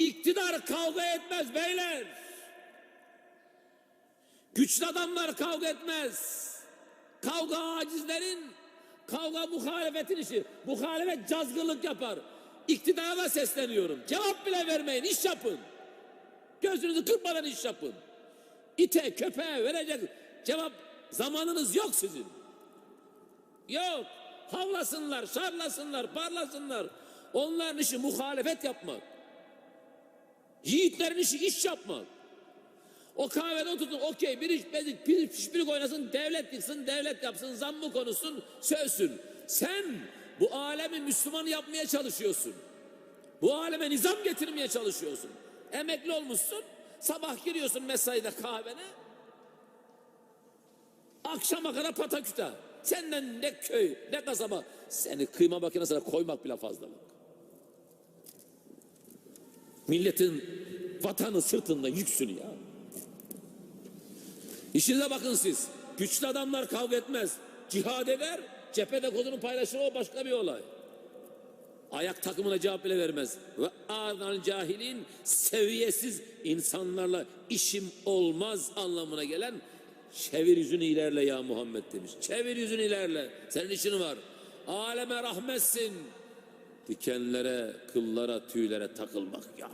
İktidar kavga etmez beyler. Güçlü adamlar kavga etmez. Kavga acizlerin, kavga muhalefetin işi. Muhalefet cazgırlık yapar. İktidara da sesleniyorum. Cevap bile vermeyin, iş yapın. Gözünüzü kırpmadan iş yapın. İte, köpeğe verecek cevap zamanınız yok sizin. Yok. Havlasınlar, şarlasınlar, parlasınlar. Onların işi muhalefet yapmak. Yiğitlerin işi iş yapmak. O kahvede otursun okey bir iş bezik bir pişpirik oynasın devlet yıksın devlet yapsın zammı konuşsun sözsün. Sen bu alemi Müslüman yapmaya çalışıyorsun. Bu aleme nizam getirmeye çalışıyorsun. Emekli olmuşsun sabah giriyorsun mesaide kahvene akşama kadar pataküte. Senden ne köy ne kasaba seni kıyma makinesine koymak bile fazlalık. Milletin vatanı sırtında yüksün ya. İşinize bakın siz. Güçlü adamlar kavga etmez. Cihad eder, cephede kodunu paylaşır o başka bir olay. Ayak takımına cevap bile vermez. Ve ânal cahilin seviyesiz insanlarla işim olmaz anlamına gelen çevir yüzünü ilerle ya Muhammed demiş. Çevir yüzünü ilerle. Senin işin var. Aleme rahmetsin. Dikenlere, kıllara, tüylere takılmak ya.